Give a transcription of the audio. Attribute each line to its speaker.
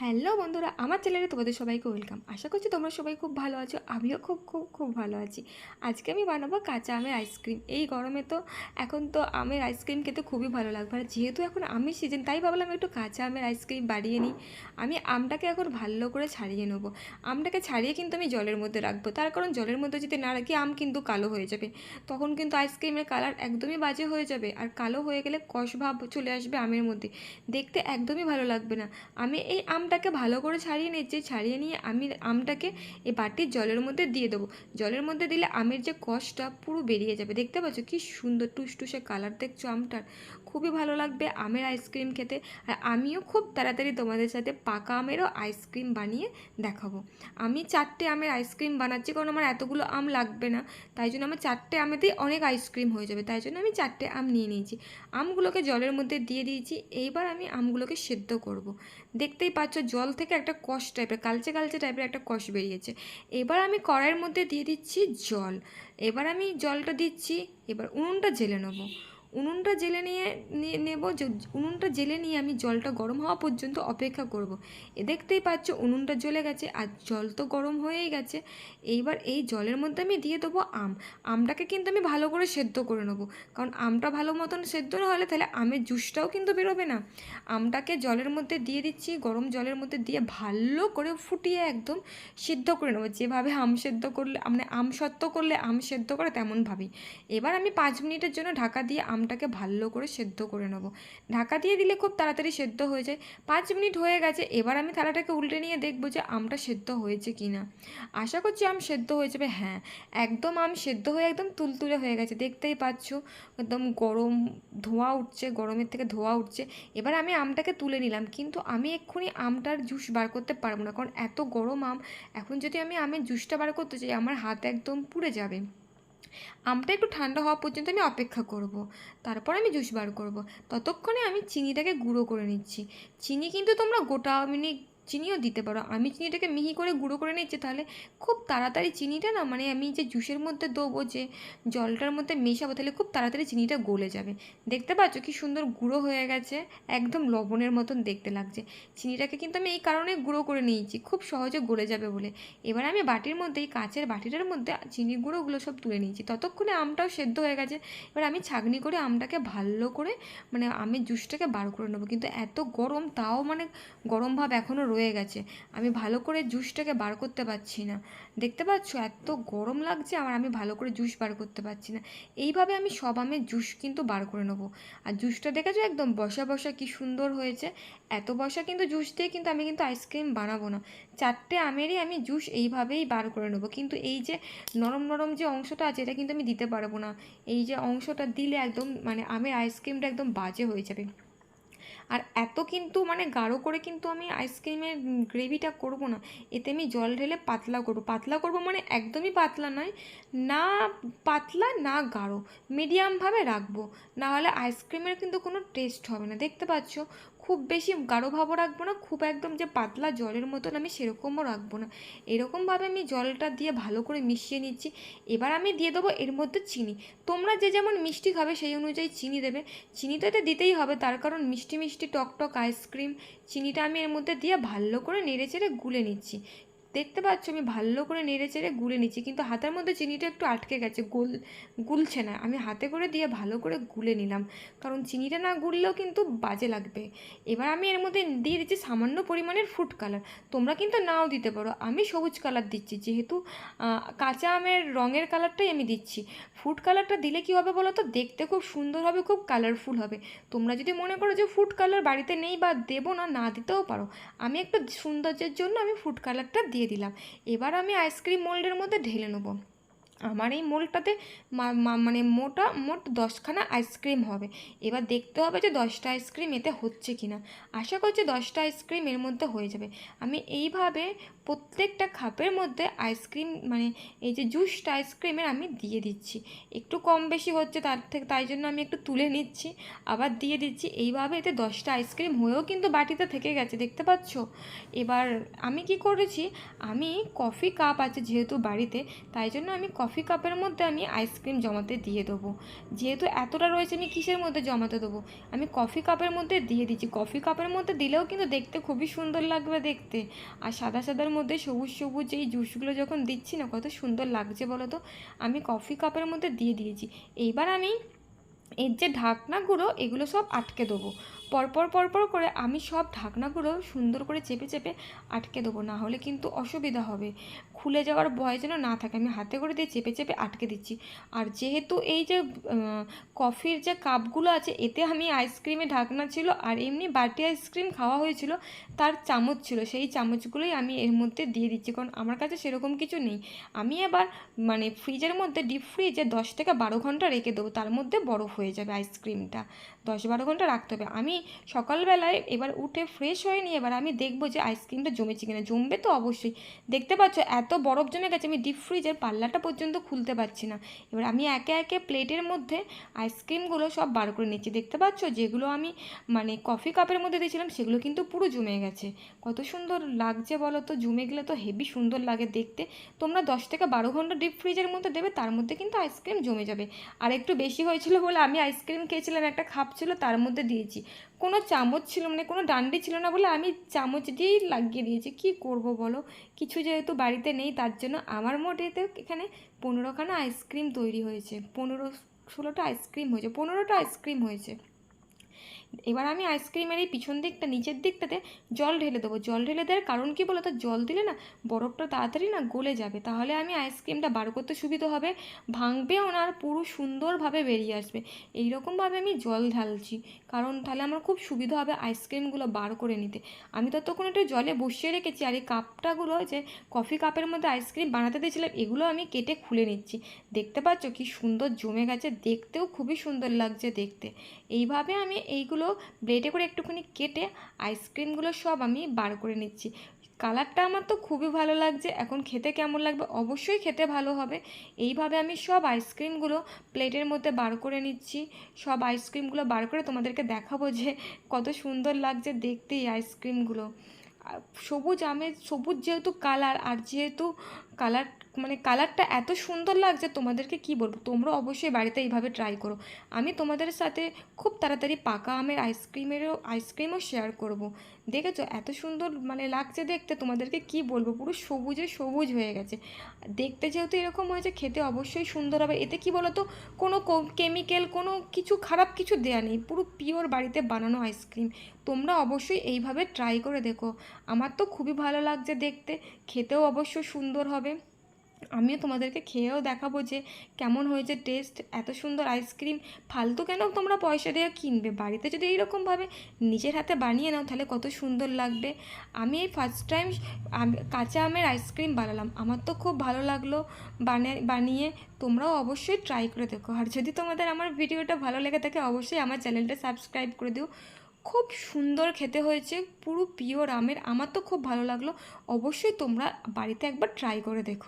Speaker 1: Hello বন্ধুরা, আমার চ্যানেলে তোমাদের সবাইকে ওয়েলকাম। আশা করছি তোমরা সবাই খুব ভালো আছো, আমিও খুব খুব খুব ভালো আছি। আজকে আমি বানাবো কাঁচা আমের আইসক্রিম এই গরমে তো এখন তো আমের আইসক্রিম খেতে খুবই ভালো লাগবে। আর যেহেতু এখন আমের সিজন তাই ভাবলাম একটু কাঁচা আমের আইসক্রিম বাড়িয়ে নিই। আমি আমটাকে এখন ভালো করে ছাড়িয়ে নেব। আমটাকে ছাড়িয়ে কিন্তু আমি জলের মধ্যে রাখব। তার কারণ জলের মধ্যে যদি না রাখি, আম কিন্তু কালো হয়ে যাবে। তখন কিন্তু আইসক্রিমের কালার একদমই বাজে হয়ে যাবে। আর কালো হয়ে গেলে কষ ভাব চলে আসবে আমের মধ্যে। দেখতে একদমই ভালো লাগবে না। আমি এই আমটাকে ভালো করে ছাড়িয়ে নিচ্ছি ছাড়িয়ে নিয়ে আমি আমটাকে এই বাটির জলের মধ্যে দিয়ে দেবো। জলের মধ্যে দিলে আমের যে কষটা পুরো বেরিয়ে যাবে। দেখতে পাচ্ছ কি সুন্দর টুসটুসে কালার দেখছ আমটার? খুবই ভালো লাগবে আমের আইসক্রিম খেতে। আর আমিও খুব তাড়াতাড়ি তোমাদের সাথে পাকা আমেরও আইসক্রিম বানিয়ে দেখাবো। আমি চারটে আমের আইসক্রিম বানাচ্ছি কারণ আমার এতগুলো আম লাগবে না। তাই জন্য আমার চারটে আমেতেই অনেক আইসক্রিম হয়ে যাবে। তাই জন্য আমি চারটে আম নিয়ে নিয়েছি। আমগুলোকে জলের মধ্যে দিয়ে দিয়েছি। এইবার আমি আমগুলোকে সেদ্ধ করব। দেখতেই পাচ্ছ জল থেকে একটা কষ টাইপের কালচে কালচে টাইপের একটা কষ বেরিয়েছে। এবার আমি কড়াইয়ের মধ্যে দিয়ে দিচ্ছি জল। এবার আমি জলটা দিচ্ছি, এবার উনুনটা জেলে নেব। উনুনটা জেলে নিয়ে নেব উনুনটা জেলে নিয়ে আমি জলটা গরম হওয়া পর্যন্ত অপেক্ষা করব। এ দেখতেই পাচ্ছ উনুনটা জ্বলে গেছে, আর জল তো গরম হয়েই গেছে। এইবার এই জলের মধ্যে আমি দিয়ে দেবো আম। আমটাকে কিন্তু আমি ভালো করে সেদ্ধ করে নেব। কারণ আমটা ভালো মতন সেদ্ধ না হলে তাহলে আমের জুসটাও কিন্তু বেরোবে না। আমটাকে জলের মধ্যে দিয়ে দিচ্ছি, গরম জলের মধ্যে দিয়ে ভালো করে ফুটিয়ে একদম সিদ্ধ করে নেব। যেভাবে আম সেদ্ধ করলে মানে আম সত্ত্ব করলে আম সেদ্ধ করে তেমনভাবেই। এবার আমি পাঁচ মিনিটের জন্য ঢাকা দিয়ে আমটাকে ভালো করে সেদ্ধ করে নেব। ঢাকা দিয়ে দিলে খুব তাড়াতাড়ি সেদ্ধ হয়ে যায়। পাঁচ মিনিট হয়ে গেছে, এবার আমি থালাটাকে উল্টে নিয়ে দেখব যে আমটা সেদ্ধ হয়েছে কি না। আশা করছি আম সেদ্ধ হয়ে যাবে হ্যাঁ একদম আম সেদ্ধ হয়ে একদম তুলতুলে হয়ে গেছে, দেখতেই পাচ্ছ। একদম গরম ধোঁয়া উঠছে, গরমের থেকে ধোঁয়া উঠছে। এবার আমি আমটাকে তুলে নিলাম, কিন্তু আমি এক্ষুনি আমটার জুস বার করতে পারব না, কারণ এত গরম আম, এখন যদি আমি আমের জুসটা বার করতে চাই আমার হাত একদম পুড়ে যাবে। আমটা একটু ঠান্ডা হওয়া পর্যন্ত আমি অপেক্ষা করব। তারপর আমি জুস বার করব। ততক্ষণে আমি চিনিটাকে গুঁড়ো করে নিচ্ছি চিনি কিন্তু তোমরা গোটা মিনি চিনিও দিতে পারো। আমি চিনিটাকে মিহি করে গুঁড়ো করে নিচ্ছি, তাহলে খুব তাড়াতাড়ি চিনিটা না মানে আমি যে জুসের মধ্যে দেবো, যে জলটার মধ্যে মেশাবো, তাহলে খুব তাড়াতাড়ি চিনিটা গলে যাবে। দেখতে পাচ্ছ কি সুন্দর গুঁড়ো হয়ে গেছে, একদম লবণের মতন দেখতে লাগছে। চিনিটাকে কিন্তু আমি এই কারণে গুঁড়ো করে নিয়েছি, খুব সহজে গলে যাবে বলে। এবার আমি বাটির মধ্যে, এই কাঁচের বাটিটার মধ্যে চিনি গুঁড়োগুলো সব তুলে নিয়েছি। ততক্ষণে আমটাও সেদ্ধ হয়ে গেছে। এবার আমি ছাগনি করে আমটাকে ভালো করে মানে আমের জুসটাকে বার করে নেব। কিন্তু এত গরম, তাও মানে গরম ভাব এখনও রয়ে গেছে। আমি ভালো করে জুসটাকে বার করতে পারছি না। দেখতে পাচ্ছ? এত গরম লাগছে আমার আমি ভালো করে জুস বার করতে পারছি না। এইভাবে আমি সব আমের জুস কিন্তু বার করে নেব। আর জুসটা দেখেছ একদম? বসা বসা কি সুন্দর হয়েছে। এত বসা কিন্তু জুস দিয়ে কিন্তু আমি কিন্তু আইসক্রিম বানাবো না। চারটে আমেরই আমি জুস এইভাবেই বার করে নেব। কিন্তু এই যে নরম নরম যে অংশটা আছে, এটা কিন্তু আমি দিতে পারব না। এই যে অংশটা দিলে একদম মানে আমের আইসক্রিমটা একদম বাজে হয়ে যাবে। আর এত কিন্তু মানে গাঢ় করে কিন্তু আমি আইসক্রিমের গ্রেভিটা করব না। এতে আমি জল ঢেলে পাতলা করব। পাতলা করব মানে একদমই পাতলা নয়, না পাতলা, না গাঢ়। মিডিয়ামভাবে রাখব। নাহলে আইসক্রিমের কিন্তু কোনো টেস্ট হবে না। দেখতে পাচ্ছ? খুব বেশি গাঢ়ভাবও রাখব না, খুব একদম যে পাতলা জলের মতন আমি সেরকমও রাখব না। এরকমভাবে আমি জলটা দিয়ে ভালো করে মিশিয়ে নিচ্ছি। এবার আমি দিয়ে দেবো এর মধ্যে চিনি। তোমরা যে যেমন মিষ্টি খাবে সেই অনুযায়ী চিনি দেবে। চিনি তো এটা দিতেই হবে, তার কারণ মিষ্টি মিষ্টি টক টক আইসক্রিম চিনিটা আমি এর মধ্যে দিয়ে ভালো করে নেড়ে চেড়ে গুলে নিচ্ছি। দেখতে পাচ্ছ আমি ভালো করে নেড়ে চেড়ে গুলে নিচ্ছি, কিন্তু হাতের মধ্যে চিনিটা একটু আটকে গেছে, গুল, গুলছে না। আমি হাতে করে দিয়ে ভালো করে গুলে নিলাম, কারণ চিনিটা না গুললেও কিন্তু বাজে লাগবে। এবার আমি এর মধ্যে দিয়ে দিচ্ছি সামান্য পরিমাণের ফুড কালার তোমরা কিন্তু নাও দিতে পারো, আমি সবুজ কালার দিচ্ছি, যেহেতু কাঁচা আমের রঙের কালারটাই আমি দিচ্ছি। ফুড কালারটা দিলে কী হবে বলো তো দেখতে খুব সুন্দর হবে, খুব কালারফুল হবে। তোমরা যদি মনে করো যে ফুড কালার বাড়িতে নেই বা দেবো না না দিতেও পারো। আমি একটা সৌন্দর্যের জন্য আমি ফুড কালারটা দিয়ে দিলাম। এবার আমি আইসক্রিম মোল্ডের মধ্যে ঢেলে নেব। আমার এই মোলটাতে মানে মোটা, মোট দশখানা আইসক্রিম হবে। এবার দেখতে হবে যে দশটা আইসক্রিম এতে হচ্ছে কি না আশা করছি দশটা আইসক্রিম এর মধ্যে হয়ে যাবে। আমি এইভাবে প্রত্যেকটা খাপের মধ্যে আইসক্রিম মানে এই যে জুসটা আইসক্রিমের আমি দিয়ে দিচ্ছি। একটু কম বেশি হচ্ছে তার থেকে, তাই জন্য আমি একটু তুলে নিচ্ছি। আবার দিয়ে দিচ্ছি। এইভাবে এতে দশটা আইসক্রিম হয়েও কিন্তু বাটিতে থেকে গেছে, দেখতে পাচ্ছ? এবার আমি কি করেছি? আমি কফি কাপ আছে যেহেতু বাড়িতে, তাই জন্য আমি কফি কফি কাপের মধ্যে আমি আইসক্রিম জমাতে দিয়ে দেবো। যেহেতু এতটা রয়েছে, আমি কিসের মধ্যে জমাতে দেবো? আমি কফি কাপের মধ্যে দিয়ে দিচ্ছি। কফি কাপের মধ্যে দিলেও কিন্তু দেখতে খুবই সুন্দর লাগবে দেখতে। আর সাদা সাদার মধ্যে সবুজ সবুজ এই জুসগুলো যখন দিচ্ছি না, কত সুন্দর লাগছে বলো তো? আমি কফি কাপের মধ্যে দিয়ে দিয়েছি। এইবার আমি এর যে ঢাকনাগুলো, এগুলো সব আটকে দেবো। পরপর পরপর করে আমি সব ঢাকনাগুলো সুন্দর করে চেপে চেপে আটকে দেবো। না হলে কিন্তু অসুবিধা হবে। খুলে যাওয়ার ভয় যেন না থাকে। আমি হাতে করে দিয়ে চেপে চেপে আটকে দিচ্ছি। আর যেহেতু এই যে কফির যে কাপগুলো আছে, এতে আমি আইসক্রিমে ঢাকনা ছিল আর এমনি বাটি আইসক্রিম খাওয়া হয়েছিল, তার চামচ ছিল। সেই চামচগুলোই আমি এর মধ্যে দিয়ে দিচ্ছি। কারণ আমার কাছে সেরকম কিছু নেই। আমি এবার মানে ফ্রিজের মধ্যে ডিপ ফ্রিজে দশ থেকে বারো ঘণ্টা রেখে দেবো। তার মধ্যে বরফ হয়ে যাবে আইসক্রিমটা। দশ, বারো ঘণ্টা রাখতে হবে। আমি সকালবেলায় এবার উঠে ফ্রেশ হয়ে নিয়ে এবার আমি দেখব যে আইসক্রিমটা জমেছে কিনা। জমবে তো অবশ্যই। দেখতে পাচ্ছ, এত বরফ জমে গেছে, আমি ডিপ ফ্রিজের পাল্লাটা পর্যন্ত খুলতে পারছি না। এবার আমি একে একে প্লেটের মধ্যে আইসক্রিমগুলো সব বার করে নিচ্ছি। দেখতে পাচ্ছ, যেগুলো আমি মানে কফি কাপের মধ্যে দিয়েছিলাম, সেগুলো কিন্তু পুরো জমে গেছে। কত সুন্দর লাগছে বলো তো, জমে গেলে তো হেভি সুন্দর লাগে দেখতে। তোমরা দশ থেকে বারো ঘণ্টা ডিপ ফ্রিজের মধ্যে দেবে, তার মধ্যে কিন্তু আইসক্রিম জমে যাবে। আর একটু বেশি হয়েছিল বলে আমি আইসক্রিম খেয়েছিলাম, একটা খাপ ছিল, তার মধ্যে দিয়েছি। কোনো চামচ ছিল মানে কোনো ডান্ডি ছিল না বলে আমি চামচ দিয়েই লাগিয়ে দিয়েছি। কি করব বলো? কিছু যেহেতু বাড়িতে নেই, তার জন্য আমার মোটেতে এখানে পনেরোখানা আইসক্রিম তৈরি হয়েছে। পনেরো, ষোলোটা আইসক্রিম হয়েছে, পনেরোটা আইসক্রিম হয়েছে। এবার আমি আইসক্রিমের এই পিছন দিকটা, নিচের দিকটাতে জল ঢেলে দেবো। জল ঢেলে দেওয়ার কারণ কি বলো তো? জল দিলে না বরফটা তাড়াতাড়ি না গলে যাবে। তাহলে আমি আইসক্রিমটা বার করতে সুবিধা হবে। ভাঙবেও না আর পুরো সুন্দরভাবে বেরিয়ে আসবে। এই রকমভাবে আমি জল ঢালছি। কারণ তাহলে আমার খুব সুবিধা হবে আইসক্রিমগুলো বার করে নিতে। আমি ততক্ষণ একটু জলে বসিয়ে রেখেছি আর এই কাপটাগুলো যে কফি কাপের মধ্যে আইসক্রিম বানাতে দিয়েছিলাম, এগুলো আমি কেটে খুলে নিচ্ছি। দেখতে পাচ্ছ কি সুন্দর জমে গেছে। দেখতেও খুবই সুন্দর লাগছে দেখতে। এইভাবে আমি এইগুলো ব্লেডে করে একটুখানি কেটে আইসক্রিমগুলো সব আমি বার করে নিচ্ছি। কালারটা আমার তো খুবই ভালো লাগছে, এখন খেতে কেমন লাগবে? অবশ্যই খেতে ভালো হবে। এইভাবে আমি সব আইসক্রিমগুলো প্লেটের মধ্যে বার করে নিচ্ছি। সব আইসক্রিমগুলো বার করে তোমাদেরকে দেখাবো যে কত সুন্দর লাগছে দেখতে এই আইসক্রিমগুলো। সবুজ আমের সবুজ যেহেতু কালার আর যেহেতু কালার মানে কালারটা এত সুন্দর লাগছে, তোমাদেরকে কি বলব? তোমরা অবশ্যই বাড়িতে এইভাবে ট্রাই করো। আমি তোমাদের সাথে খুব তাড়াতাড়ি পাকা আমের আইসক্রিমেরও আইসক্রিমও শেয়ার করব। দেখেছ? এত সুন্দর মানে লাগছে দেখতে। তোমাদেরকে কি বলব? পুরো সবুজে সবুজ হয়ে গেছে। দেখতে যেহেতু এরকম হয়েছে, খেতে অবশ্যই সুন্দর হবে। এতে কি বলতো? কোনো কেমিক্যাল কোনো কিছু খারাপ কিছু দেয়া নেই। পুরো পিওর বাড়িতে বানানো আইসক্রিম তোমরা অবশ্যই এইভাবে ট্রাই করে দেখো। আমার তো খুবই ভালো লাগছে দেখতে। খেতেও অবশ্য সুন্দর হবে। আমিও তোমাদেরকে খেয়েও দেখাবো যে কেমন হয়েছে টেস্ট এত সুন্দর আইসক্রিম ফালতু কেন তোমরা পয়সা দিয়ে কিনবে? বাড়িতে যদি এইরকমভাবে নিজের হাতে বানিয়ে নাও, তাহলে কত সুন্দর লাগবে। আমি এই ফার্স্ট টাইম কাঁচা আমের আইসক্রিম বানালাম। আমার তো খুব ভালো লাগল বানিয়ে বানিয়ে। তোমরাও অবশ্যই ট্রাই করে দেখো। আর যদি তোমাদের আমার ভিডিওটা ভালো লেগে থাকে, অবশ্যই আমার চ্যানেলটা সাবস্ক্রাইব করে দিও। খুব সুন্দর খেতে হয়েছে, পুরো পিওর আমের। আমার তো খুব ভালো লাগল। অবশ্যই তোমরা বাড়িতে একবার ট্রাই করে দেখো।